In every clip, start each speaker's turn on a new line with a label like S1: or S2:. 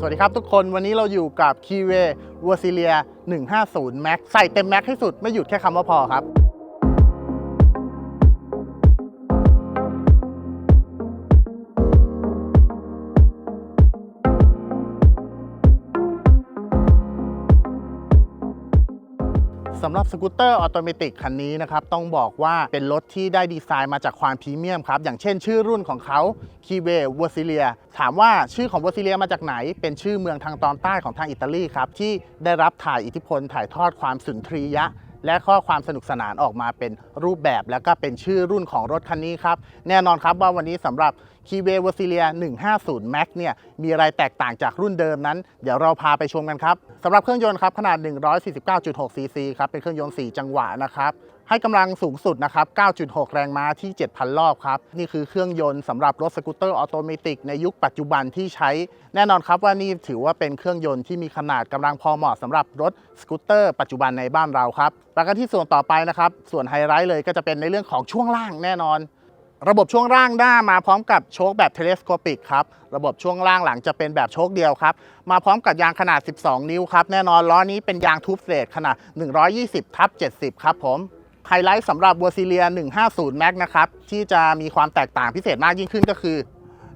S1: สวัสดีครับทุกคนวันนี้เราอยู่กับ k e y w a y v e r s i l i a 150 Max ใส่เต็มแม็กให้สุดไม่หยุดแค่คำว่าพอครับ สำหรับสกูตเตอร์ออโตเมติกคันนี้นะครับ ต้องบอกว่าเป็นรถที่ได้ดีไซน์มาจากความพรีเมียมครับ อย่างเช่นชื่อรุ่นของเขา k e y w a y v e r s i l i a ถามว่าชื่อของ v e r s i l i a มาจากไหน เป็นชื่อเมืองทางตอนใต้ของทางอิตาลีครับ ที่ได้รับถ่ายอิทธิพลถ่ายทอดความสุนทรียะและข้อความสนุกสนานออกมาเป็นรูปแบบ แล้วก็เป็นชื่อรุ่นของรถคันนี้ครับ แน่นอนครับว่าวันนี้สำหรับ k e y w a y v e r s i l i a 150 Max เนี่ยมีอะไรแตกต่างจากรุ่นเดิมนั้น เดี๋ยวเราพาไปชมกันครับสำหรับเครื่องยนต์ครับขนาด 149.6 ซีซีครับเป็นเครื่องยนต์ 4 จังหวะนะครับให้กำลังสูงสุดนะครับ 9.6 แรงม้าที่ 7,000 รอบครับ นี่คือเครื่องยนต์สำหรับรถสกูตเตอร์ออโตเมติกในยุคปัจจุบันที่ใช้ แน่นอนครับว่านี่ถือว่าเป็นเครื่องยนต์ที่มีขนาดกำลังพอเหมาะสำหรับรถสกูตเตอร์ปัจจุบันในบ้านเราครับแล้วก็ที่ส่วนต่อไปนะครับ ส่วนไฮไลท์เลยก็จะเป็นในเรื่องของช่วงล่างแน่นอน ระบบช่วงล่างหน้ามาพร้อมกับโชคแบบเทเลสโคปิกครับ ระบบช่วงล่างหลังจะเป็นแบบโชคเดียวครับ มาพร้อมกับยางขนาด 12 นิ้วครับ แน่นอนล้อนี้เป็นยางทูบเฟสขนาด 120ทับ70 ครับผมไฮไลท์สำหรับ w ัวซิเลีย 150 Max นะครับ ที่จะมีความแตกต่างพิเศษมากยิ่งขึ้นก็คือ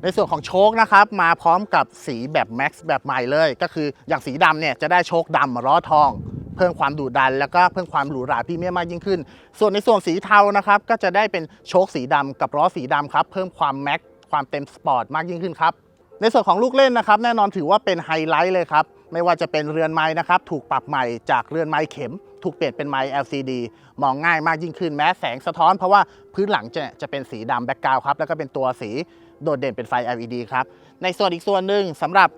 S1: ในส่วนของโชคนะครับ มาพร้อมกับสีแบบ Max แบบใหม่เลย ก็คืออย่างสีดำเนี่ยจะได้โชคดำล้อทอง เพิ่มความดุดัน แล้วก็เพิ่มความหรูหราพรีเมียมมากยิ่งขึ้น ส่วนในส่วนสีเทานะครับก็จะได้เป็นโชคสีดำกับล้อสีดำครับเพิ่มความแม็กความเต็มสปอร์ตมากยิ่งขึ้นครับในส่วนของลูกเล่นนะครับแน่นอนถือว่าเป็นไฮไลท์เลยครับไม่ว่าจะเป็นเรือนไม้นะครับถูกปรับใหม่จากเรือนไม้เข็ม ถูกเปลี่ยนเป็นไม้ LCD มองง่ายมากยิ่งขึ้นแม้แสงสะท้อนเพราะว่าพื้นหลังจะจะเป็นสีดำแบ็กกราวครับแล้วก็เป็นตัวสี โดดเด่นเป็นไฟ LED ครับ ในส่วนอีกส่วนหนึ่งสำหรับ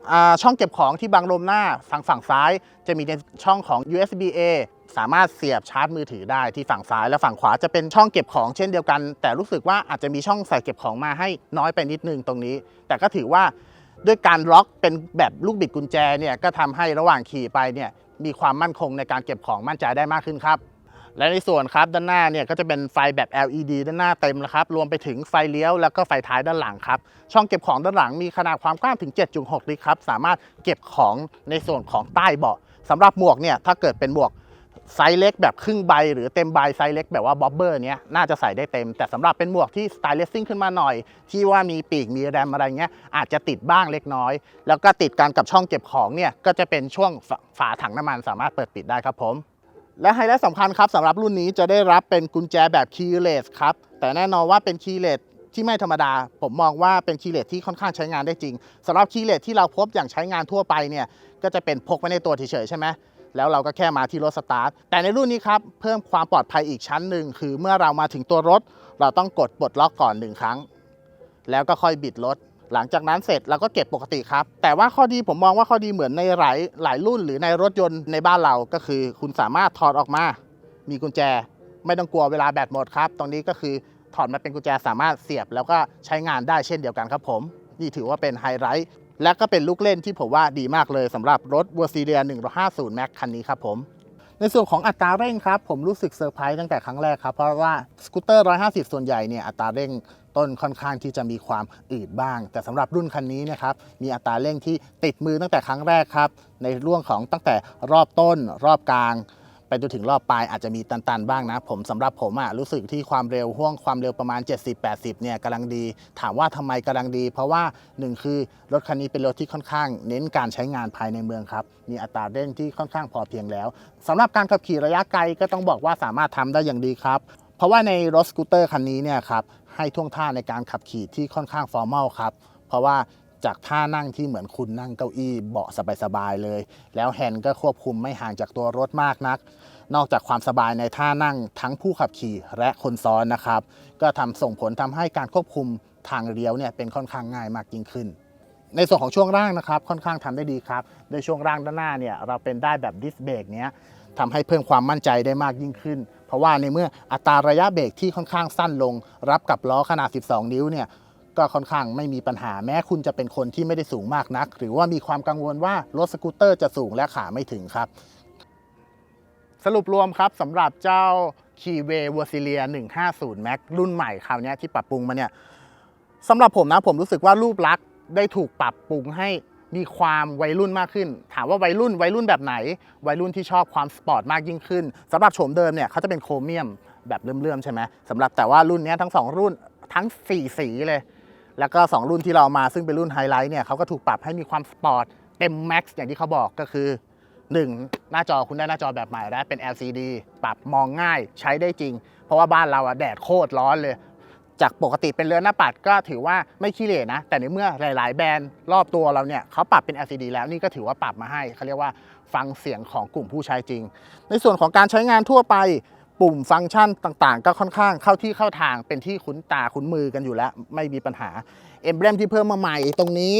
S1: ช่องเก็บของที่บังลมหน้าฝั่งฝั่งซ้าย จะมีในช่องของ USB A สามารถเสียบชาร์จมือถือได้ที่ฝั่งซ้ายและฝั่งขวาจะเป็นช่องเก็บของเช่นเดียวกัน แต่รู้สึกว่าอาจจะมีช่องใส่เก็บของมาให้น้อยไปนิดนึงตรงนี้ แต่ก็ถือว่าด้วยการล็อกเป็นแบบลูกบิดกุญแจเนี่ยก็ทำให้ระหว่างขี่ไปเนี่ยมีความมั่นคงในการเก็บของมั่นใจได้มากขึ้นครับ และในส่วนครับด้านหน้าเนี่ยก็จะเป็นไฟแบบ LED ด้านหน้าเต็มแล้วครับ รวมไปถึงไฟเลี้ยวแล้วก็ไฟท้ายด้านหลังครับ ช่องเก็บของด้านหลังมีขนาดความกว้างถึง 7.6 ลิตรครับ สามารถเก็บของในส่วนของใต้เบาะสำหรับหมวกเนี่ยถ้าเกิดเป็นหมวกไซส์เล็กแบบครึ่งใบ หรือเต็มใบไซส์เล็กแบบว่าบ๊อบเบอร์เนี้ยน่าจะใส่ได้เต็ม แต่สำหรับเป็นหมวกที่สไตล์เลสซิ่งขึ้นมาหน่อย ที่ว่ามีปีกมีแรมอะไรเงี้ยอาจจะติดบ้างเล็กน้อย แล้วก็ติดกันกับช่องเก็บของเนี่ยก็จะเป็นช่วงฝฝาถังน้ำมันสามารถเปิดปิดได้ครับผม และไฮไลท์สำคัญครับสำหรับรุ่นนี้จะได้รับเป็นกุญแจแบบ keyless ครับ แต่แน่นอนว่าเป็น keyless ที่ไม่ธรรมดา ผมมองว่าเป็น keyless ที่ค่อนข้างใช้งานได้จริงสำหรับ keyless ที่เราพบอย่างใช้งานทั่วไปเนี่ยก็จะเป็นพกไว้ในตัวเฉยๆใช่ไหมแล้วเราก็แค่มาที่รถสตาร์ทแต่ในรุ่นนี้ครับเพิ่มความปลอดภัยอีกชั้นหนึ่งคือเมื่อเรามาถึงตัวรถ เราต้องกดปลดล็อกก่อนหนึ่งครั้ง แล้วก็ค่อยบิดรถ หลังจากนั้นเสร็จเราก็เก็บปกติครับ แต่ว่าข้อดีผมมองว่าข้อดีเหมือนในหลายหลายรุ่นหรือในรถยนต์ในบ้านเราก็คือ คุณสามารถถอดออกมา มีกุญแจ ไม่ต้องกลัวเวลาแบตหมดครับ ตรงนี้ก็คือถอดมาเป็นกุญแจสามารถเสียบ แล้วก็ใช้งานได้เช่นเดียวกันครับผม นี่ถือว่าเป็นไฮไลท์และก็เป็นลูกเล่นที่ผมว่าดีมากเลยสำหรับรถ v e r s i l i a 150 Max คันนี้ครับผม ในส่วนของอัตราเร่งครับ ผมรู้สึกเซอร์ไพรส์ตั้งแต่ครั้งแรกครับ เพราะว่าสกูตเตอร์ 150 ส่วนใหญ่เนี่ยอัตราเร่งต้นค่อนข้างที่จะมีความอืดบ้าง แต่สำหรับรุ่นคันนี้เนะครับมีอัตราเร่งที่ติดมือตั้งแต่ครั้งแรกครับในร่วงของตั้งแต่รอบต้นรอบกลาง จนถึงรอบปลายอาจจะมีตันๆบ้างนะ ผมสำหรับผมอะรู้สึกที่ความเร็วห่วงความเร็วประมาณ 70-80เนี่ยกำลังดี ถามว่าทำไมกำลังดี เพราะว่าหนึ่งคือรถคันนี้เป็นรถที่ค่อนข้าง เน้นการใช้งานภายในเมืองครับมีอัตราเร่งที่ค่อนข้างพอเพียงแล้วสำหรับการขับขี่ระยะไกลก็ต้องบอกว่าสามารถทำได้อย่างดีครับเพราะว่าในรถสกูตเตอร์คันนี้เนี่ยครับให้ท่วงท่าในการขับขี่ที่ค่อนข้างฟอร์มัลครับเพราะว่าจากท่านั่งที่เหมือนคุณนั่งเก้าอี้เบาะสบายๆเลย แล้วแฮนด์ก็ควบคุมไม่ห่างจากตัวรถมากนัก นอกจากความสบายในท่านั่งทั้งผู้ขับขี่และคนซ้อนนะครับ ก็ทำส่งผลทำให้การควบคุมทางเลี้ยวเนี่ยเป็นค่อนข้างง่ายมากยิ่งขึ้น ในส่วนของช่วงล่างนะครับ ค่อนข้างทำได้ดีครับโดยช่วงล่างด้านหน้าเนี่ยเราเป็นได้แบบดิสเบรกเนี้ยทำให้เพิ่มความมั่นใจได้มากยิ่งขึ้น เพราะว่าในเมื่ออัตราระยะเบรกที่ค่อนข้างสั้นลง รับกับล้อขนาด 12 นิ้วเนี่ยก็ค่อนข้างไม่มีปัญหาแม้คุณจะเป็นคนที่ไม่ได้สูงมากนัก หรือว่ามีความกังวลว่ารถสกูตเตอร์จะสูงและขาไม่ถึงครับ สรุปรวมครับสำหรับเจ้า k e y w a y v e r s i l i a 150 Max รุ่นใหม่คราวนี้ที่ปรับปรุงมาเนี่ยสำหรับผมนะผมรู้สึกว่ารูปลักษณ์ได้ถูกปรับปรุงให้มีความวัยรุ่นมากขึ้น ถามว่าวัยรุ่นวัยรุ่นแบบไหน วัยรุ่นที่ชอบความสปอร์ตมากยิ่งขึ้นสำหรับโฉมเดิมเนี่ยเขาจะเป็นโครเมียมแบบเลื่อมๆใช่ไหมสำหรับแต่ว่ารุ่นนี้ทั้งสองรุ่นทั้ง 4 สีเลย แล้วก็ 2 รุ่นที่เรามาซึ่งเป็นรุ่นไฮไลท์เนี่ยเขาก็ถูกปรับให้มีความสปอร์ตเต็มแม็กซ์อย่างที่เขาบอกก็คือ 1 หน้าจอคุณได้หน้าจอแบบใหม่แล้วเป็น LCD ปรับมองง่ายใช้ได้จริง เพราะว่าบ้านเราอะแดดโคตรร้อนเลย จากปกติเป็นเรือนหน้าปัดก็ถือว่าไม่ขี้เหร่นะ แต่ในเมื่อหลาย ๆ แบรนด์รอบตัวเราเนี่ยเขาปรับเป็น LCD แล้วนี่ก็ถือว่าปรับมาให้เขาเรียกว่าฟังเสียงของกลุ่มผู้ใช้จริง ในส่วนของการใช้งานทั่วไปปุ่มฟังก์ชันต่างๆ ก็ค่อนข้างเข้าที่เข้าทางเป็นที่คุ้นตาคุ้นมือกันอยู่แล้ว ไม่มีปัญหาเอมเบรมที่เพิ่มมาใหม่ตรงนี้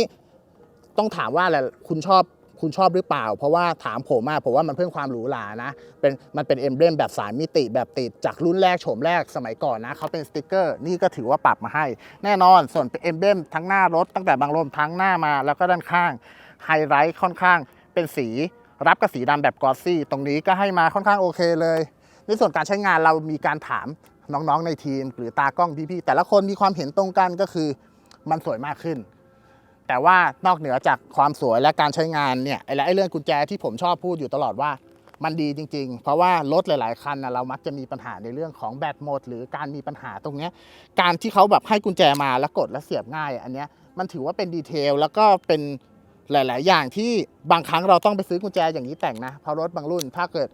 S1: ต้องถามว่าอะไรคุณชอบ คุณชอบหรือเปล่า เพราะว่าถามผมอะผมว่ามันเพิ่มความหรูหรานะเป็นมันเป็นเอมเบรมแบบสามมิติแบบติดจากรุ่นแรกโฉมแรกสมัยก่อนนะเขาเป็นสติกเกอร์นี่ก็ถือว่าปรับมาให้ แน่นอนส่วนเป็นเอมเบรมทั้งหน้ารถตั้งแต่บางลมทั้งหน้ามาแล้วก็ด้านข้างไฮไลท์ค่อนข้างเป็นสีรับกับสีดำแบบกอสซี่ ตรงนี้ก็ให้มาค่อนข้างโอเคเลย ในส่วนการใช้งานเรามีการถามน้องๆในทีม หรือตากล้องพี่ๆแต่ละคนมีความเห็นตรงกันก็คือมันสวยมากขึ้น แต่ว่านอกเหนือจากความสวยและการใช้งานเนี่ยไอ้เรื่องกุญแจที่ผมชอบพูดอยู่ตลอดว่ามันดีจริง ๆ เพราะว่ารถหลาย ๆ คันนะเรามักจะมีปัญหาในเรื่องของแบตหมด หรือการมีปัญหาตรงนี้การที่เขาแบบให้กุญแจมาแล้วกดแล้วเสียบง่าย อันเนี้ยมันถือว่าเป็นดีเทลแล้วก็เป็นหลาย ๆ อย่างที่บางครั้งเราต้องไปซื้อกุญแจอย่างนี้แต่งนะเพราะรถบางรุ่นถ้าเกิด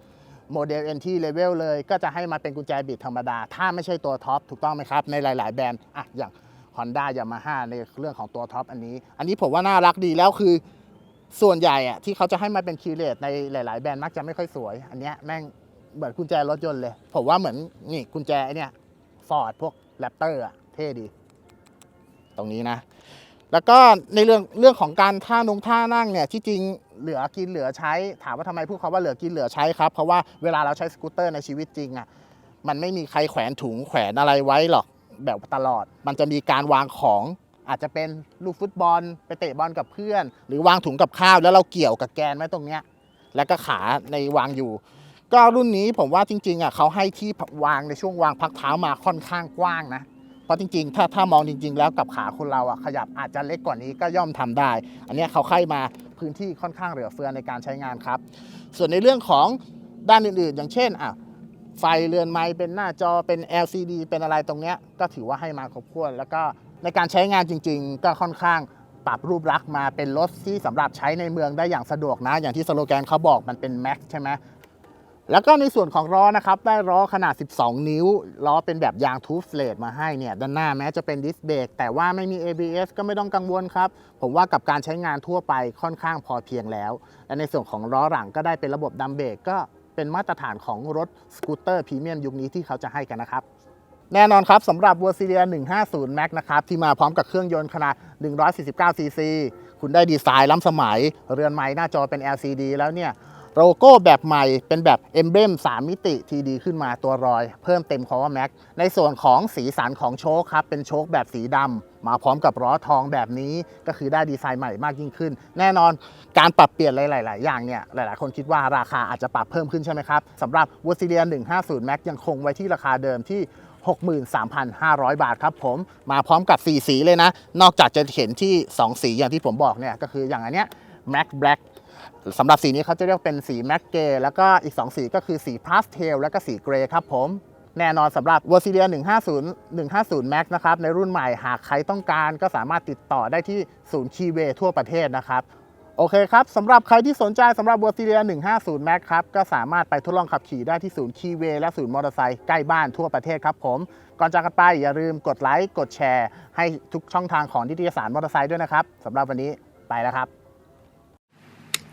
S1: โมเดล NT level เลย ก็จะให้มาเป็นกุญแจบิดธรรมดา ถ้าไม่ใช่ตัวท็อปถูกต้องไหมครับ ในหลาย ๆ แบรนด์อะอย่าง Honda Yamaha ในเรื่องของตัวท็อปอันนี้ อันนี้ผมว่าน่ารักดีแล้วคือส่วนใหญ่อะที่เขาจะให้มาเป็นคีเลสในหลาย ๆ แบรนด์มักจะไม่ค่อยสวย อันเนี้ยแม่งเหมือนกุญแจรถยนต์เลย ผมว่าเหมือนนี่กุญแจเนี้ยฟอร์ดพวกแรปเตอร์อะเท่ดี ตรงนี้นะ แล้วก็ในเรื่องเรื่องของการท่านงท่านั่งเนี่ยที่จริงเหลือกินเหลือใช้ ถามว่าทำไมพูดคำว่าเหลือกินเหลือใช้ครับเพราะว่าเวลาเราใช้สกูตเตอร์ในชีวิตจริงอะมันไม่มีใครแขวนถุงแขวนอะไรไว้หรอก แบบตลอด มันจะมีการวางของอาจจะเป็นลูกฟุตบอล ไปเตะบอลกับเพื่อน หรือวางถุงกับข้าวแล้วเราเกี่ยวกับแกนไว้ตรงเนี้ยแล้วก็ขาในวางอยู่ ก็รุ่นนี้ผมว่าจริงๆอะเขาให้ที่วางในช่วงวางพักเท้ามาค่อนข้างกว้างนะเพราะจริงๆ ถ้าถ้ามองจริง ๆ แล้วกับขาคนเราอะขยับอาจจะเล็กกว่านี้ก็ย่อมทำได้ อันนี้เขาให้มาพื้นที่ค่อนข้างเหลือเฟือในการใช้งานครับ ส่วนในเรื่องของด้านอื่นๆ อย่างเช่นอะ ไฟเรือนไม้เป็นหน้าจอเป็น LCD เป็นอะไรตรงเนี้ยก็ถือว่าให้มาครบถ้วน แล้วก็ในการใช้งานจริง ๆ ก็ค่อนข้างปรับรูปลักษณ์มาเป็นรถที่สำหรับใช้ในเมืองได้อย่างสะดวกนะ อย่างที่สโลแกนเขาบอกมันเป็น Max ใช่ไหมแล้วก็ในส่วนของล้อนะครับ ได้ล้อขนาด 12 นิ้ว ล้อเป็นแบบยางทูฟเลดมาให้เนี่ย ด้านหน้าแม้จะเป็นดิสเบรกแต่ว่าไม่มี ABS ก็ไม่ต้องกังวลครับ ผมว่ากับการใช้งานทั่วไปค่อนข้างพอเพียงแล้ว และในส่วนของล้อหลังก็ได้เป็นระบบดัมเบรกก็ เป็นมาตรฐานของรถสกูตเตอร์พรีเมียมยุคนี้ที่เขาจะให้กันนะครับ แน่นอนครับสำหรับ v e r s i l i a 150 Max นะครับที่มาพร้อมกับเครื่องยนต์ขนาด 149 cc คุณได้ดีไซน์ล้ำสมัย เรือนไม้หน้าจอเป็น LCD แล้วเนี่ย โลโก้แบบใหม่เป็นแบบเอ็มเบม3 มิติทีดีขึ้นมาตัวรอย เพิ่มเต็มคอว่าแม็กในส่วนของสีสันของโชคครับ เป็นโชคแบบสีดำมาพร้อมกับล้อทองแบบนี้ก็คือได้ดีไซน์ใหม่มากยิ่งขึ้น แน่นอนการปรับเปลี่ยนหลาย ๆ อย่างเนี่ยหลาย ๆ คนคิดว่าราคาอาจจะปรับเพิ่มขึ้นใช่ไหมครับสำหรับ w o r s i l i a 150 Max ยังคงไว้ที่ราคาเดิมที่63,500 บาทครับผมมาพร้อมกับ 4 สีเลยนะ นอกจากจะเห็นที่ 2 สีอย่างที่ผมบอกเนี่ย ก็คืออย่างอันเนี้ย Mac Black สำหรับสีนี้เขาจะเรียกเป็นสี Mac Gray แล้วก็อีก 2 สีก็คือสี Pastel แล้วก็สี Gray ครับผมแน่นอนสำหรับ v e r s i l i a 150 150 Max นะครับ ในรุ่นใหม่หากใครต้องการก็สามารถติดต่อได้ที่ศูนย์คีเวทั่วประเทศนะครับโอเคครับสำหรับใครที่สนใจสำหรับ v e r s i l i a 150 Max ครับ ก็สามารถไปทดลองขับขี่ได้ที่ศูนย์คีเวและศูนย์มอเตอร์ไซค์ใกล้บ้านทั่วประเทศครับผม ก่อนจากกันไปอย่าลืมกดไลค์กดแชร์ ให้ทุกช่องทางของนิตยสารมอเตอร์ไซค์ด้วยนะครับสำหรับวันนี้ไปแล้วครับ